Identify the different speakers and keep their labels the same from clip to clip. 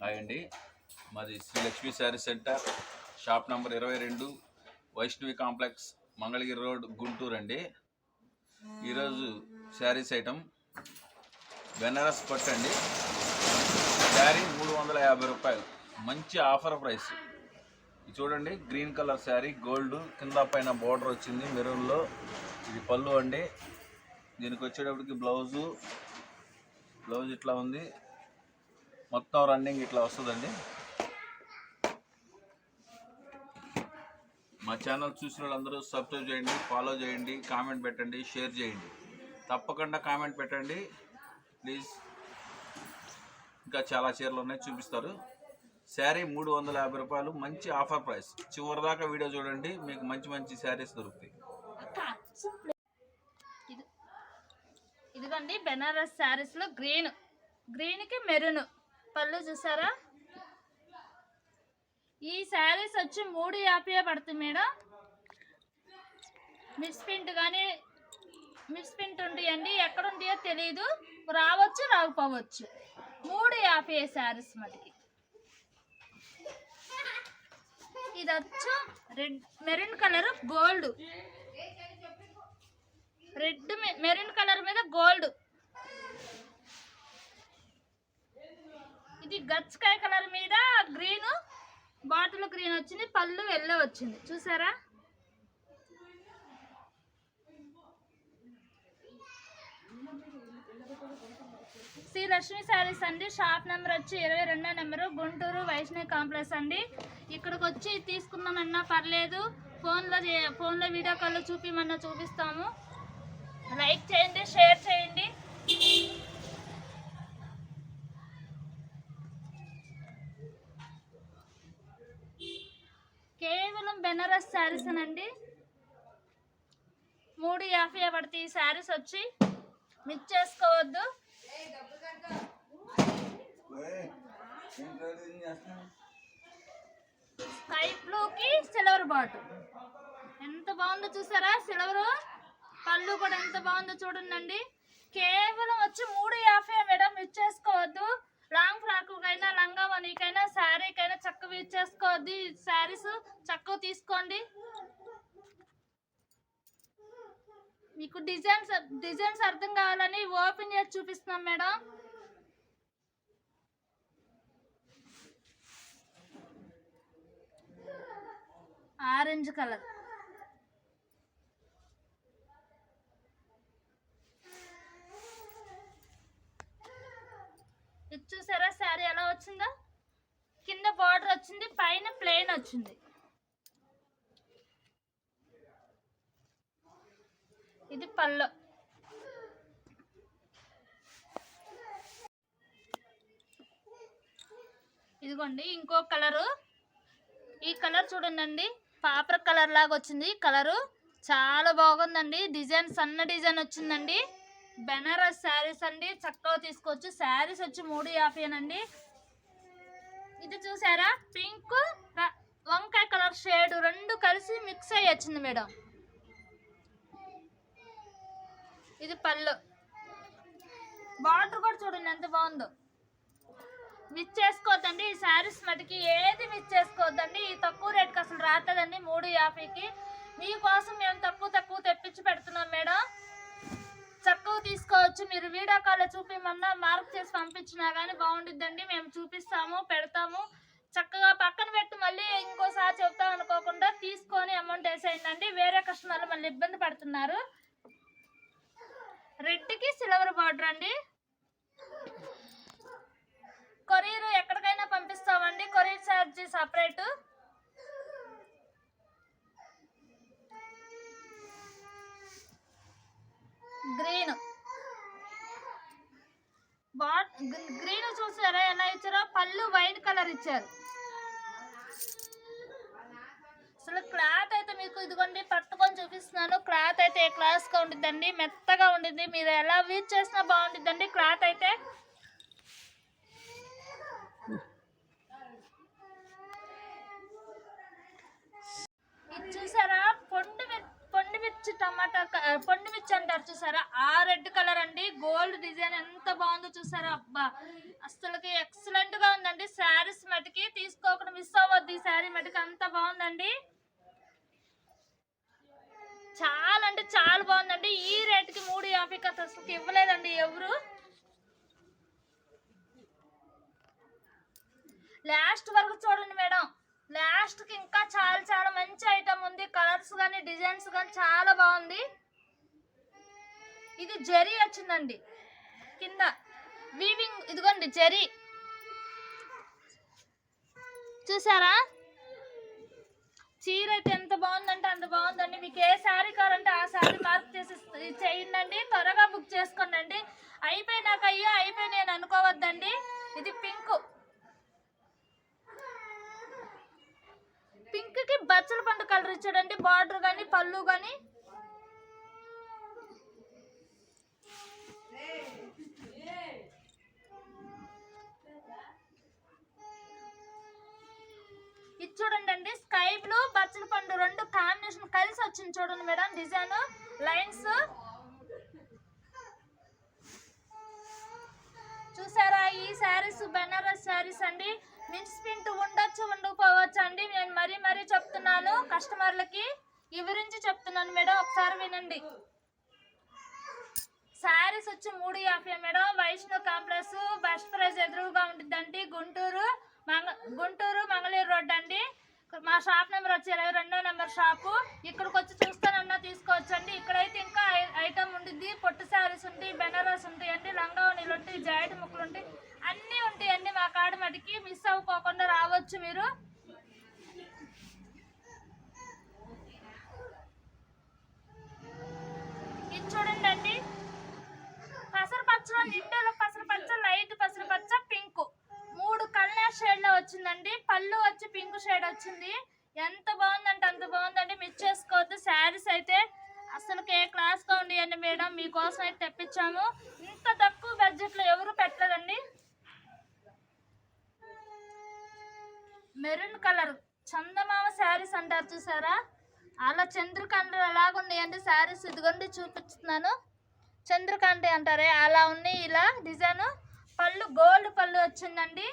Speaker 1: Hi అండి. మాది Sri Lakshmi saree centre shop number ఇరవై రెండు వైష్ణవి కాంప్లెక్స్ మంగళగిరి రోడ్ గుంటూరు అండి. ఈరోజు శారీస్ ఐటమ్ బెనారస్ పట్టు అండి. శారీ మూడు వందల యాభై రూపాయలు. మంచి ఆఫర్ ప్రైస్. ఇది చూడండి గ్రీన్ కలర్ శారీ గోల్డ్ కింద పైన బార్డర్ వచ్చింది మెరూన్లో ఇది పళ్ళు అండి. దీనికి వచ్చేటప్పటికి బ్లౌజు బ్లౌజ్ ఇట్లా ఉంది. మొత్తం రన్నింగ్ ఇట్లా వస్తుందండి. మా ఛానల్ చూసిన వాళ్ళందరూ సబ్స్క్రైబ్ చేయండి ఫాలో చేయండి కామెంట్ పెట్టండి షేర్ చేయండి. తప్పకుండా కామెంట్ పెట్టండి. ప్లీజ్ ఇంకా చాలా చీరలు ఉన్నాయి చూపిస్తారు. శారీ మూడు వందల యాభై రూపాయలు మంచి ఆఫర్ ప్రైస్ చివరి దాకా వీడియో చూడండి మీకు మంచి మంచి శారీస్ దొరుకుతాయి.
Speaker 2: ఇదిగోండి బెనారస్ శారీస్లో గ్రీన్ గ్రీన్కి మెరూన్. పళ్ళు చూసారా? ఈ శారీస్ వచ్చి మూడు యాభై పడుతుంది మేడం. మిస్ ప్రింట్ కానీ మిస్ ప్రింట్ ఉంటాయండి ఎక్కడ ఉంటాయో తెలియదు రావచ్చు రాకపోవచ్చు. మూడు యాభై శారీస్ మటుకి. ఇది వచ్చి red maroon colour gold. Red maroon colour మీద గోల్డ్. ఇది గచ్చకాయ కలర్ మీద గ్రీన్ బాటిల్ గ్రీన్ వచ్చింది పళ్ళు ఎల్లో వచ్చింది. చూసారా? శ్రీ లక్ష్మీ శారీస్ అండి. షాప్ నెంబర్ వచ్చి ఇరవై రెండో నెంబరు గుంటూరు వైష్ణవి కాంప్లెక్స్ అండి. ఇక్కడికి వచ్చి తీసుకుందామన్నా పర్లేదు. ఫోన్లో ఫోన్లో వీడియో కాల్లో చూపిమన్నా చూపిస్తాము. లైక్ చేయండి షేర్ చేయండి కేవలం బెనారస్ శారీస్ అండి మూడు యాభై పడితే ఈ శారీస్ వచ్చి మిక్స్ చేసుకోవద్దు. స్కై బ్లూకి సిల్వర్ బాటు. ఎంత బాగుందో చూసారా? సిల్వర్ పళ్ళు కూడా ఎంత బాగుందో చూడండి. కేవలం వచ్చి మూడు యాభై మేడం మిక్స్ చేసుకోవద్దు. లాంగ్ ఫ్రాకుకైనా లంగా వనీకైనా శారీకైనా చక్కగా యూజ్ శారీస్ చక్కగా తీసుకోండి. మీకు డిజైన్స్ డిజైన్స్ అర్థం కావాలని ఓపెన్ చేసి చూపిస్తున్నాం మేడం. ఆరెంజ్ కలర్ ఇది చూసారా శారీ ఎలా వచ్చిందో కింద బార్డర్ వచ్చింది పైన ప్లెయిన్ వచ్చింది. ఇది పళ్ళ. ఇదిగోండి ఇంకో కలరు. ఈ కలర్ చూడండి పాపర కలర్ లాగా వచ్చింది. కలరు చాలా బాగుందండి. డిజైన్ సన్న డిజైన్ వచ్చిందండి. బెనారస్ శారీస్ అండి. చక్కగా తీసుకోవచ్చు. శారీస్ వచ్చి మూడు యాభైనండి ఇది చూసారా? పింక్ వంకాయ కలర్ షేడ్ రెండు కలిసి మిక్స్ అయ్యి వచ్చింది మేడం. ఇది పళ్ళు. బార్డర్ కూడా చూడండి ఎంత బాగుందో. మిస్ చేసుకోవద్దండి. ఈ శారీస్ మటుకి ఏది మిస్ చేసుకోవద్దండి. ఈ తక్కువ రేట్కి అసలు రాతదండి మూడు యాభైకి. మీకోసం మేము తక్కువ తక్కువ తెప్పించి పెడుతున్నాం మేడం. చక్కగా తీసుకోవచ్చు. మీరు వీడియో కాల్లో చూపిమన్నా మార్క్ చేసి పంపించినా కానీ బాగుండిద్దండి. మేము చూపిస్తాము పెడతాము. ఇబ్బంది పడుతున్నారు. రెడ్కి సిల్వర్ బార్డర్ అండి. కొరియర్ ఎక్కడికైనా పంపిస్తామండి. Courier charge separate. Green. Green చూసారా? ఎలా ఇచ్చారో? పళ్ళు వైట్ కలర్ ఇచ్చారు. అసలు క్లాత్ అయితే మీకు ఇదిగోండి పట్టుకొని చూపిస్తున్నాను. క్లాత్ అయితే క్లాస్గా ఉండిద్దండి మెత్తగా ఉండింది మీరు ఎలా వీచ్ చేసినా బాగుండిద్దండి క్లాత్ అయితే. చూసారా? పొండి పొండి మిర్చి టమాటా పొండి మిర్చి అంటారు చూసారా? ఆ రెడ్ కలర్ అండి. గోల్డ్ డిజైన్ ఎంత బాగుందో చూసారా? అబ్బా! అసలుకి ఎక్సలెంట్గా ఉందండి. శారీస్ మటుకి తీసుకోకుండా మిస్ అవ్వద్దు. ఈ శారీ మటుకి అంత బాగుందండి. చాలా అంటే చాలా బాగుందండి. ఈ రేట్కి మూడు యాభైకి అసలు అసలు ఇవ్వలేదండి ఎవరు. లాస్ట్ వరకు చూడండి మేడం. లాస్ట్కి ఇంకా చాలా చాలా మంచి ఐటమ్ ఉంది. కలర్స్ కానీ డిజైన్స్ కానీ చాలా బాగుంది. ఇది జెరీ వచ్చిందండి. కింద. వీవింగ్ ఇదిగోండి జెరీ. చూసారా? చీర అయితే ఎంత బాగుందంటే అంత బాగుందండి. మీకు ఏ శారీ కావాలంటే ఆ శారీ మార్క్ చేసి చేయండి త్వరగా బుక్ చేసుకోండి అయిపోయినాక అయ్యో అయిపోయి నేను అనుకోవద్దండి. ఇది పింక్. పింక్కి బచ్చల పండు కలర్ ఇచ్చాడండి. బార్డర్ కానీ పళ్ళు కానీ ఇది చూడండి అండి బచ్చల పండు రెండు కాంబినేషన్ కలిసి వచ్చింది చూడండి మేడం డిజైన్ లైన్స్ చూసారా ఈ శారీస్ బెనారస్ శారీస్ అండి? మిన్స్ ప్రింట్ ఉండొచ్చు ఉండకపోవచ్చు అండి. నేను మరీ మరీ చెప్తున్నాను కస్టమర్లకి ఈ గురించి చెప్తున్నాను మేడం. ఒకసారి వినండి. శారీస్ వచ్చి మూడు యాభై madam. Vaishnav complex best price ఎదురుగా ఉంటుందండి. గుంటూరు మంగ గుంటూరు మంగళూరు రోడ్ అండి. మా షాప్ నెంబర్ వచ్చి ఇరవై రెండో నెంబర్ షాపు. ఇక్కడికి వచ్చి చూస్తానన్నా తీసుకోవచ్చండి. ఇక్కడైతే ఇంకా ఐ- ఐటమ్ ఉంటుంది పొట్టు శారీస్ ఉంటాయి బెనారస్ ఉంటాయండి లంగావనీలు ఉంటాయి జాయింట్ ముక్కలు ఉంటాయి. అన్నీ ఉంటాయండి మా కాడ మటుకి. మిస్ అవ్వకోకుండా రావచ్చు మీరు ఇది చూడండి అండి పసర పచ్చలో నిండులో పసర పచ్చ లైట్ పసర పచ్చ పింక్ మూడు కలర్ షేడ్లో వచ్చిందండి పళ్ళు వచ్చి పింక్ షేడ్ వచ్చింది ఎంత బాగుందంటే అంత బాగుందండి మిస్ చేసుకోవద్దు శారీస్ అయితే అసలు ఏ క్లాస్గా ఉండేయండి మేడం మీకోసం అయితే తెప్పించాము ఇంత తక్కువ బడ్జెట్లో ఎవరు పెట్టలేదండి మెరూన్ కలర్. చందమామ శారీస్ అంటారు చూసారా? అలా చంద్రకాంత ఎలాగ ఉన్నాయండి శారీస్ ఇదిగోండి చూపిస్తున్నాను. చంద్రకాంతి అంటారే అలా ఉన్నాయి ఇలా డిజైన్. పళ్ళు గోల్డ్ పళ్ళు వచ్చిందండి.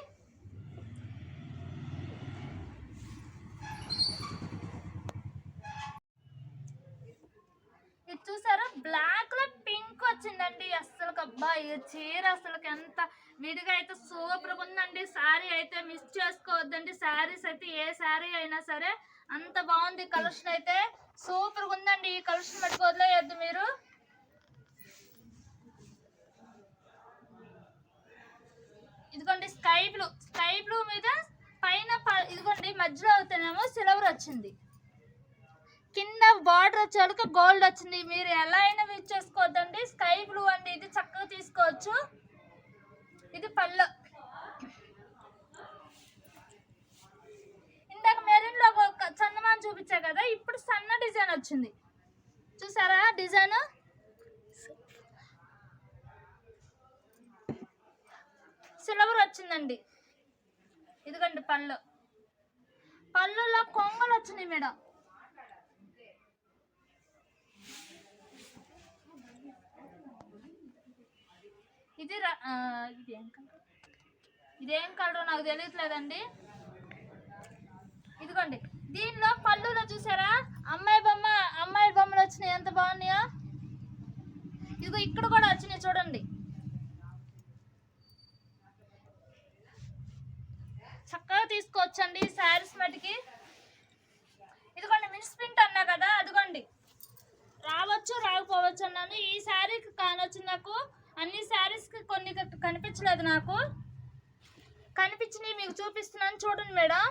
Speaker 2: ఇది చూసారా? బ్లాక్లో పింక్ వచ్చిందండి. అస్సలు అబ్బా ఈ చీర అసలు ఎంత విడిగా అయితే సూపర్గా ఉందండి. శారీ అయితే మిస్ చేసుకోవద్దండి. శారీస్ అయితే ఏ శారీ అయినా సరే అంత బాగుంది. కలెక్షన్ అయితే సూపర్ ఉందండి. ఈ కలెక్షన్ పెట్టుకు వదిలేయద్దు మీరు. ఇదిగోండి స్కై బ్లూ స్కై బ్లూ మీద పైన ప- ఇదిగోండి మధ్యలో అవుతానేమో సిల్వర్ వచ్చింది. కింద బార్డర్ వచ్చేవరకు గోల్డ్ వచ్చింది. మీరు ఎలా అయినా యూజ్ చేసుకోవద్దండి. స్కై బ్లూ అండి. ఇది చక్కగా తీసుకోవచ్చు. ఇది పళ్ళు. ఇందాక మెరూన్లో ఒక చందమాన చూపించా కదా ఇప్పుడు సన్న డిజైన్ వచ్చింది. చూసారా డిజైన్? సిల్వర్ వచ్చిందండి. ఇదిగండి పళ్ళు. పళ్ళులో కొంగలు వచ్చినాయి మేడం. ఇది ర- ఇదేం కలర్? ఇదేం కలర్ నాకు తెలియట్లేదండి. ఇదిగోండి. దీనిలో పళ్ళులో చూసారా? అమ్మాయి బొమ్మ అమ్మాయి బొమ్మలు వచ్చినాయి. ఎంత బాగున్నాయో? ఇదిగో ఇక్కడ కూడా వచ్చినాయి చూడండి చక్కగా తీసుకోవచ్చండి శారీస్ మటుకి ఇదిగోండి మిన్స్ ప్రింట్ అన్నా కదా అదిగోండి రావచ్చు రాకపోవచ్చు అన్నాను ఈ శారీకి కానొచ్చింది నాకు అన్ని శారీస్కి కొన్ని క- కనిపించలేదు నాకు కనిపించినవి మీకు చూపిస్తున్నాను చూడండి మేడం.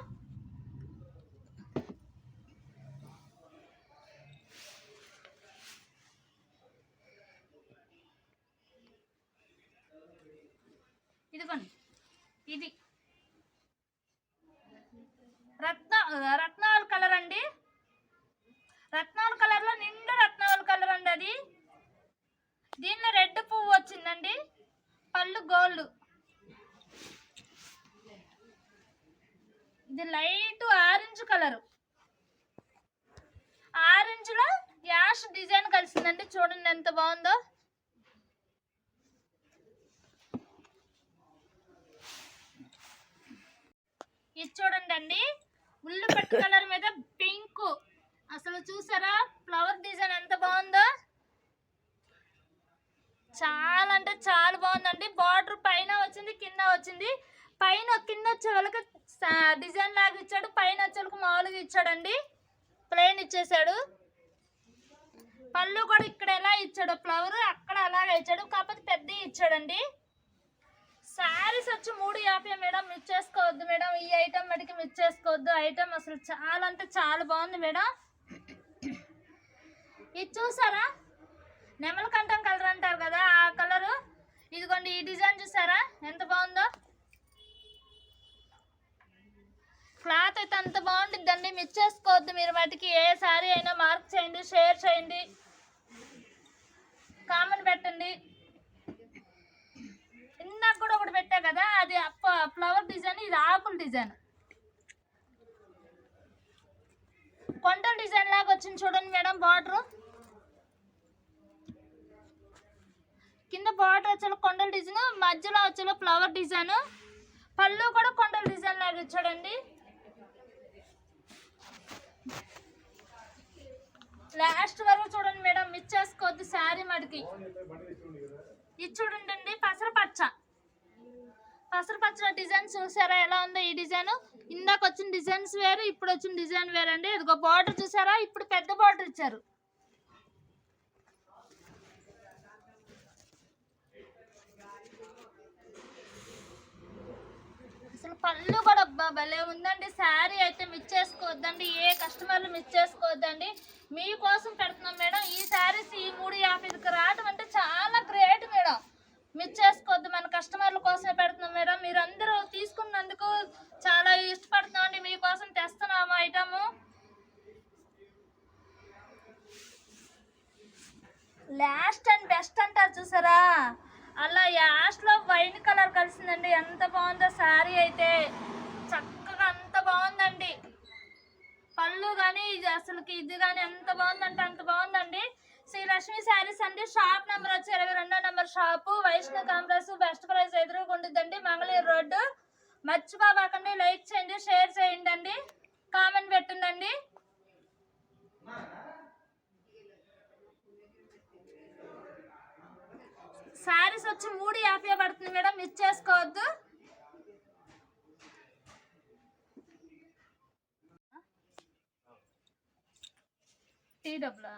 Speaker 2: ఇదిగోండి. ఇది. రత్న రత్నాల కలర్ అండి. రత్నాల కలర్లో నిండా నిండు రత్నాల కలర్ అండి అది. దీనిలో రెడ్ పువ్వు వచ్చిందండి. పళ్ళు గోల్డ్. ఇది లైట్ ఆరెంజ్ కలర్. ఆరెంజ్లో యాష్ డిజైన్ కలిసిందండి. చూడండి ఎంత బాగుందో. ఇది చూడండి అండి. ఉల్లిపట్టు కలర్ మీద పింక్ అసలు చూసారా ఫ్లవర్ డిజైన్ ఎంత బాగుందో చాలా అంటే చాలా బాగుందండి బార్డర్ పైన వచ్చింది కింద వచ్చింది పైన కింద వచ్చే వాళ్ళకి సా- డిజైన్ లాగా ఇచ్చాడు పైన వచ్చే వాళ్ళకి మామూలుగా ఇచ్చాడండి ప్లెయిన్ ఇచ్చేసాడు పళ్ళు కూడా ఇక్కడ ఎలా ఇచ్చాడు ఫ్లవర్ అక్కడ అలాగే ఇచ్చాడు కాకపోతే పెద్ద ఇచ్చాడండి శారీస్ వచ్చి హ్యాపీ మేడం మిస్ చేసుకోవద్దు మేడం. ఈ ఐటమ్ మటుకి మిస్ చేసుకోవద్దు. ఐటమ్ అసలు చాలా అంటే చాలా బాగుంది మేడం. ఇది చూసారా? నెమల కంఠం కలర్ అంటారు కదా ఆ కలరు. ఇదిగోండి ఈ డిజైన్ చూసారా? ఎంత బాగుందో. క్లాత్ అయితే అంత బాగుంటుందండి మిస్ చేసుకోవద్దు మీరు వాటికి ఏ సారీ అయినా మార్క్ చేయండి షేర్ చేయండి. కామెంట్ పెట్టండి ఇందాక కూడా ఒకటి పెట్టా కదా అది ఫ్లవర్ డిజైన్ ఇది ఆకుల డిజైన్. కొండల డిజైన్ లాగా వచ్చింది చూడండి మేడం బార్డరు. కింద బార్డర్ వచ్చే కొండల డిజైన్ మధ్యలో వచ్చే ఫ్లవర్ డిజైన్. పళ్ళు కూడా కొండల డిజైన్ లాగా ఇచ్చాడండి. లాస్ట్ వరకు చూడండి మేడం మిచ్చేసుకోవద్దు శారీ మడికి ఇది చూడండి పసర పచ్చ పసర పచ్చడి డిజైన్ చూసారా? ఎలా ఉందో ఈ డిజైన్? ఇందాక వచ్చిన డిజైన్స్ వేరు ఇప్పుడు వచ్చిన డిజైన్ వేరండి. ఇదిగో బార్డర్ చూసారా? ఇప్పుడు పెద్ద బార్డర్ ఇచ్చారు. అసలు పళ్ళు కూడా భలే ఉందండి. శారీ అయితే మిస్ చేసుకోవద్దండి. ఏ కస్టమర్లు మిస్ చేసుకోవద్దండి. మీకోసం పెడుతున్నాం మేడం. ఈ శారీస్ ఈ మూడు యాభైకి రావడం అంటే చాలా గ్రేట్ మేడం చేసుకోవద్దు మన కస్టమర్ల కోసమే పెడుతున్నాం మేడం. మీరు అందరూ తీసుకున్నందుకు చాలా ఇష్టపడుతున్నాం అండి. మీకోసం తెస్తున్నాము ఐటము. లాస్ట్ అండ్ బెస్ట్ అంటారు చూసారా? అలా లాస్ట్లో వైన్ కలర్ కలిసిందండి. ఎంత బాగుందో శారీ అయితే. చక్కగా అంత బాగుందండి. పళ్ళు కానీ ఇది అసలుకి ఇది కానీ ఎంత బాగుందంటే అంత బాగుందండి. శ్రీలక్ష్మి శారీస్ అండి. షాప్ నెంబర్ వచ్చి ఇరవై రెండో number shop. Vaishnav complex best price ఎదురుకుంటుందండి Mangaluru road. మర్చిపోబాకండి లైక్ చేయండి షేర్ చేయండి అండి. కామెంట్ పెట్టండి శారీస్ వచ్చి మూడు యాభై పడుతుంది మేడం మిస్ చేసుకోవద్దు. టీ డబ్బులా